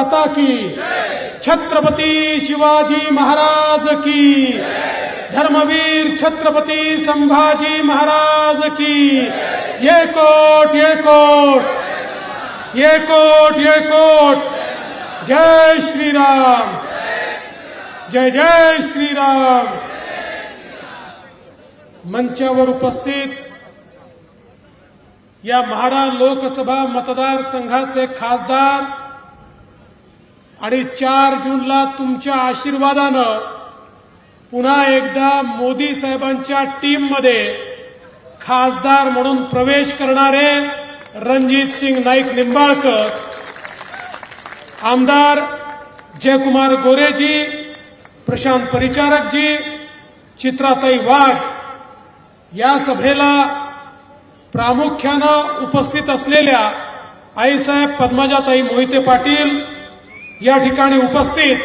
माता की। छत्रपती शिवाजी महाराज की। धर्मवीर छत्रपती संभाजी महाराज की। ये कोट ये कोट ये कोट ये कोट। जय श्रीराम। जय जय श्रीराम। मंचावर उपस्थित या म्हाडा लोकसभा मतदारसंघाचे खासदार आणि चार जूनला तुमच्या आशीर्वादानं पुन्हा एकदा मोदी साहेबांच्या टीममध्ये खासदार म्हणून प्रवेश करणारे रणजित सिंग नाईक निंबाळकर आमदार जयकुमार गोरेजी प्रशांत परिचारकजी चित्राताई वाघ या सभेला प्रामुख्यानं उपस्थित असलेल्या आईसाहेब पद्मजाताई मोहिते पाटील या ठिकाणी उपस्थित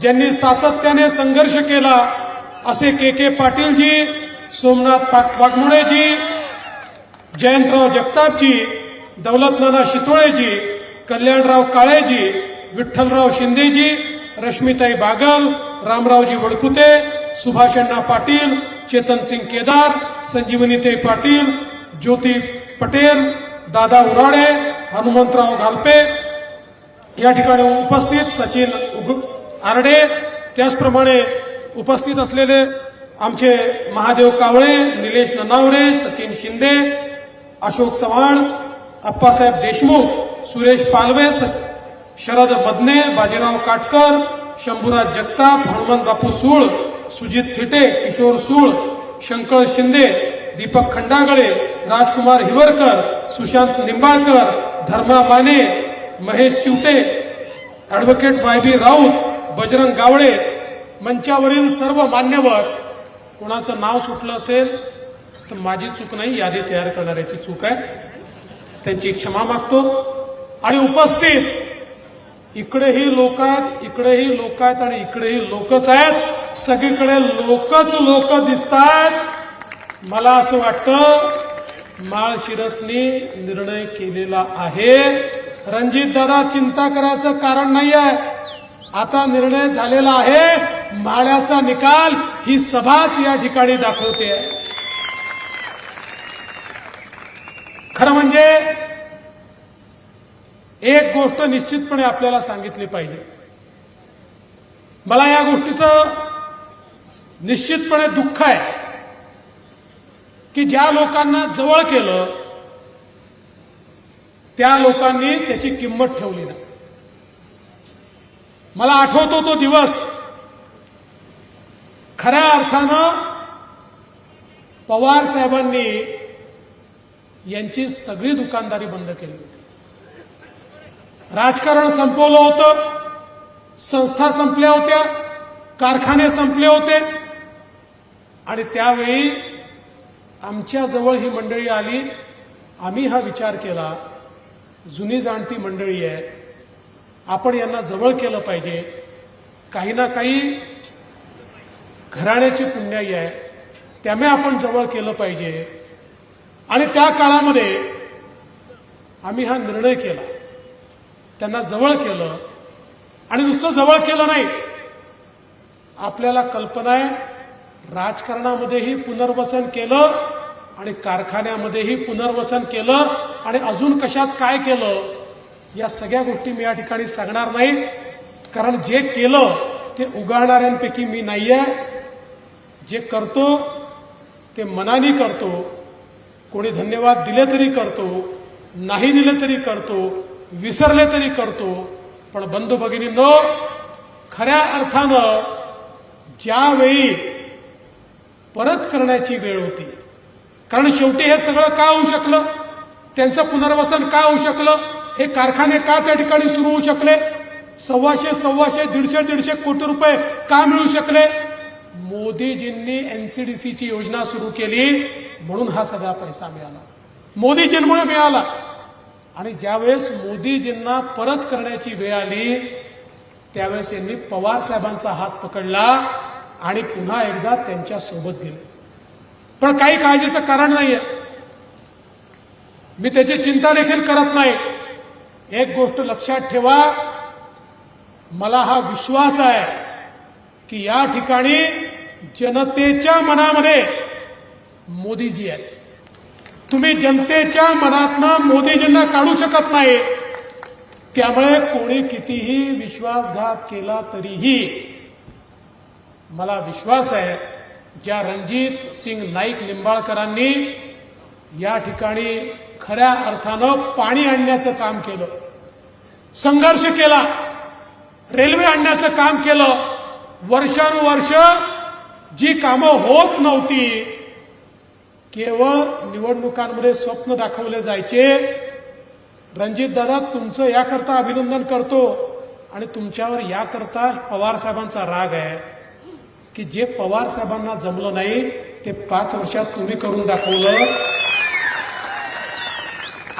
ज्यांनी सातत्याने संघर्ष केला असे के के पाटीलजी सोमनाथ वाघमोळेजी जयंतराव जगतापजी दौलतनाना शितोळेजी कल्याणराव काळेजी विठ्ठलराव शिंदेजी रश्मिताई बागल रामरावजी वडकुते सुभाषण्णा पाटील चेतनसिंग केदार संजीवनीताई पाटील ज्योती पटेल दादा उराडे हनुमंतराव घालपे या ठिकाणी उपस्थित सचिन उग- आरडे त्याचप्रमाणे उपस्थित असलेले आमचे Mahadev Kawale Nilesh Nanaware Sachin Shinde Ashok Chavan Appasaheb Deshmukh Suresh Palve Sharad Badne Bajirao Katkar Shambhuraj Jagtap Hanumant Bapu Sul Sujit Thite Kishor Sul Shankar Shinde Deepak Khandagale Rajkumar Hivarkar Sushant Nimbalkar Dharma Mane Mahesh Chivate advocate Y B Raut Bajrang Gawade मंचावरील सर्व मान्यवर. कोणाचं नाव सुटलं असेल तर माझी चूक नाही यादी तयार करणाऱ्याची चूक आहे. त्यांची क्षमा मागतो. आणि उपस्थित इकडेही लोक आहेत इकडेही लोक आहेत आणि इकडेही लोकच आहेत. सगळीकडे लोकच लोक दिसतात मला असं वाटतं माळशिरसनी निर्णय केलेला आहे. रणजित दादा चिंता करायचं कारण नाही आहे आता निर्णय झालेला आहे. माळ्याचा निकाल ही सभाच या ठिकाणी दाखवते. खरं म्हणजे एक गोष्ट निश्चितपणे आपल्याला सांगितली पाहिजे. मला या गोष्टीचं निश्चितपणे दुःख आहे की ज्या लोकांना जवळ केलं त्या लोकांनी त्याची किंमत ठेवली नाही. मला आठवतो तो दिवस. खऱ्या अर्थानं पवार साहेबांनी यांची सगळी दुकानदारी बंद केली होती. राजकारण संपवलं होतं संस्था संपल्या होत्या कारखाने संपले होते. आणि त्यावेळी आमच्याजवळ ही मंडळी आली आम्ही हा विचार केला जुनी जाणती मंडळी आहे आपण यांना जवळ केलं पाहिजे. काही ना काही घराण्याची पुण्याई आहे. त्यामुळे आपण जवळ केलं पाहिजे. आणि त्या काळामध्ये आम्ही हा निर्णय केला. त्यांना जवळ केलं. आणि नुसतं जवळ केलं नाही. आपल्याला कल्पना आहे राजकारणामध्येही पुनर्वसन केलं आणि कारखान्यामध्येही पुनर्वसन केलं. आणि अजून कशात काय केलं या सगळ्या गोष्टी मी या ठिकाणी सांगणार नाही. कारण जे केलं ते उगाळणाऱ्यांपैकी मी नाही आहे जे करतो ते मनाने करतो. कोणी धन्यवाद दिले तरी करतो नाही दिले तरी करतो विसरले तरी करतो. पण बंधू भगिनींनो खऱ्या अर्थानं ज्यावेळी परत करण्याची वेळ होती कारण शेवटी हे सगळं का होऊ शकलं? त्यांचं पुनर्वसन का होऊ शकलं? हे कारखाने का त्या ठिकाणी सुरू होऊ शकले? सव्वाशे सव्वाशे दीडशे दीडशे कोटी रुपये का मिळू शकले? मोदीजींनी एनसीडीसीची योजना सुरू केली म्हणून हा सगळा पैसा मिळाला. मोदीजींमुळे मिळाला. आणि ज्यावेळेस मोदीजींना परत करण्याची वेळ आली त्यावेळेस यांनी पवार साहेबांचा हात पकडला आणि पुन्हा एकदा त्यांच्यासोबत गेले. पण काही काळजीचं कारण नाहीये. मी त्याची चिंता देखील करत नाही. एक गोष्ट लक्षात ठेवा. मला हा विश्वास आहे की या ठिकाणी जनतेच्या मनामध्ये मोदीजी आहेत. तुम्ही जनतेच्या मनातनं मोदीजींना काढू शकत नाही. त्यामुळे कोणी कितीही विश्वासघात केला तरीही मला विश्वास आहे ज्या रणजित सिंग नाईक निंबाळकरांनी या ठिकाणी खऱ्या अर्थानं पाणी आणण्याचं काम केलं. संघर्ष केला. रेल्वे आणण्याचं काम केलं. वर्षानुवर्ष जी कामं होत नव्हती केवळ निवडणुकांमध्ये स्वप्न दाखवले जायचे. रणजित दादा तुमचं याकरता अभिनंदन करतो आणि तुमच्यावर याकरता पवार साहेबांचा राग आहे की जे पवार साहेबांना जमलं नाही ते पाच वर्षात तुम्ही करून दाखवलं.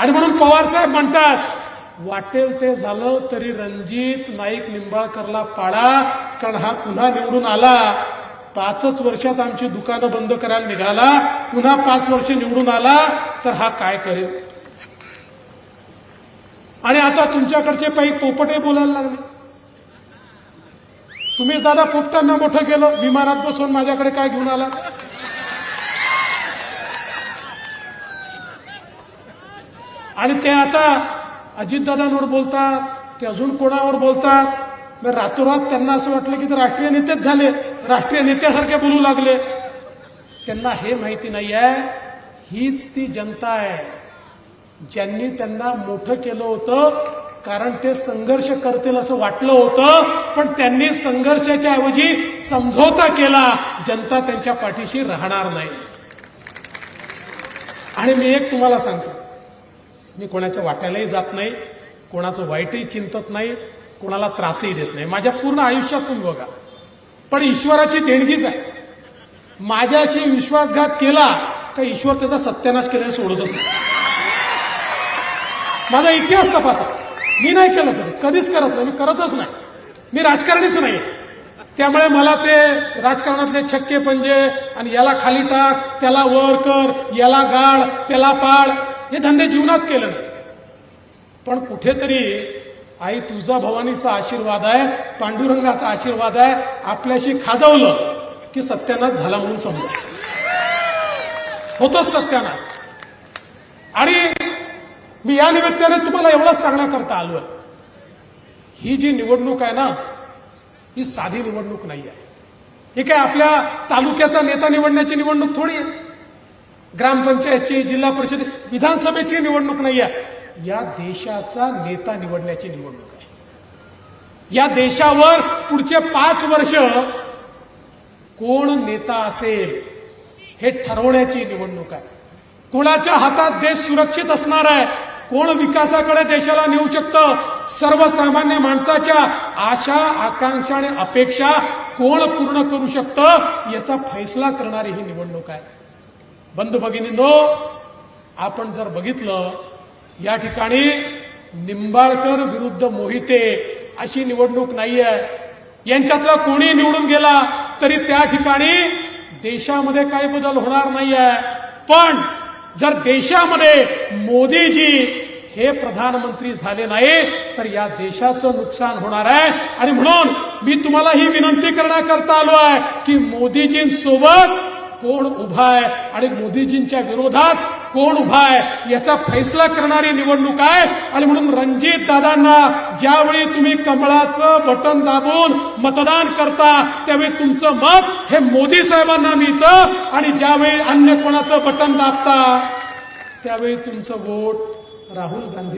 आणि म्हणून पवार साहेब म्हणतात वाटेल ते झालं तरी रणजित नाईक निंबाळकरला पाडा कारण हा पुन्हा निवडून आला. पाचच वर्षात आमची दुकानं बंद करायला निघाला. पुन्हा पाच वर्ष निवडून आला तर हा काय करेल? आणि आता तुमच्याकडचे काही पोपटे बोलायला लागले. तुम्हीच दादा पोपटांना मोठं केलं. विमानात बसून माझ्याकडे काय घेऊन आला आणि ते आता अजितदादांवर बोलतात ते अजून कोणावर बोलतात? मग रातोरात त्यांना असं वाटलं की ते राष्ट्रीय नेतेच झाले. राष्ट्रीय नेत्यासारखे बोलू लागले. त्यांना हे माहिती नाही आहे हीच ती जनता आहे. ज्यांनी त्यांना मोठं केलं होतं कारण ते संघर्ष करतील असं वाटलं होतं पण त्यांनी संघर्षाच्या ऐवजी समझोता केला. जनता त्यांच्या पाठीशी राहणार नाही. आणि मी एक तुम्हाला सांगतो. मी कोणाच्या वाट्यालाही जात नाही कोणाचं वाईटही चिंतत नाही कोणाला त्रासही देत नाही. माझ्या पूर्ण आयुष्यात तुम्ही बघा. पण ईश्वराची देणगीच आहे. माझ्याशी विश्वासघात केला का ईश्वर त्याचा सत्यानाश केल्याने सोडतच नाही. माझा इतिहास तपासा. मी नाही केलं कधी. कधीच करत नाही. मी करतच नाही. मी राजकारणीच नाही. त्यामुळे मला ते राजकारणातले छक्के पंजे आणि याला खाली टाक त्याला वर कर याला गाड त्याला पाड हे धंदे जीवनात केले नाही. पण कुठेतरी आई तुळजा भवानीचा आशीर्वाद आहे पांडुरंगाचा आशीर्वाद आहे आपल्याशी खाजवलं की सत्यानाश झाला म्हणून समजा. होतच सत्यानाश. आणि मी या निमित्ताने तुम्हाला एवढंच सांगण्याकरता आलो आहे. ही जी निवडणूक आहे ना ही साधी निवडणूक नाही आहे ही काय आपल्या तालुक्याचा नेता निवडण्याची निवडणूक थोडी आहे? ग्रामपंचायतची जिल्हा परिषद विधानसभेची निवडणूक नाही आहे या देशाचा नेता निवडण्याची निवडणूक आहे. या देशावर पुढचे पाच वर्ष कोण नेता असेल हे ठरवण्याची निवडणूक आहे. कोणाच्या हातात देश सुरक्षित असणार आहे कोण विकासाकडे देशाला नेऊ शकतं सर्वसामान्य माणसाच्या आशा आकांक्षा आणि अपेक्षा कोण पूर्ण करू शकतं याचा फैसला करणारी ही निवडणूक आहे. बंधू भगिनींनो आपण जर बघितलं या ठिकाणी निंबाळकर विरुद्ध मोहिते अशी निवडणूक नाही आहे यांच्यातला कोणी निवडून गेला तरी त्या ठिकाणी देशामध्ये काही बदल होणार नाही आहे पण जर देशामध्ये मोदीजी हे प्रधानमंत्री झाले नाही तर या देशाचं नुकसान होणार आहे. आणि म्हणून मी तुम्हाला ही विनंती करण्याकरता आलो आहे की मोदीजींसोबत कोण उभा आहे आणि मोदीजींच्या विरोधात कोण उभा आहे याचा फैसला करणारी निवडणूक आहे. आणि म्हणून रणजित दादांना ज्यावेळी तुम्ही कमळाचं बटन दाबून मतदान करता त्यावेळी तुमचं मत हे मोदी साहेबांना मिळतं. आणि ज्यावेळी अन्य कोणाचं बटन दाबता त्यावेळी तुमचं वोट राहुल गांधी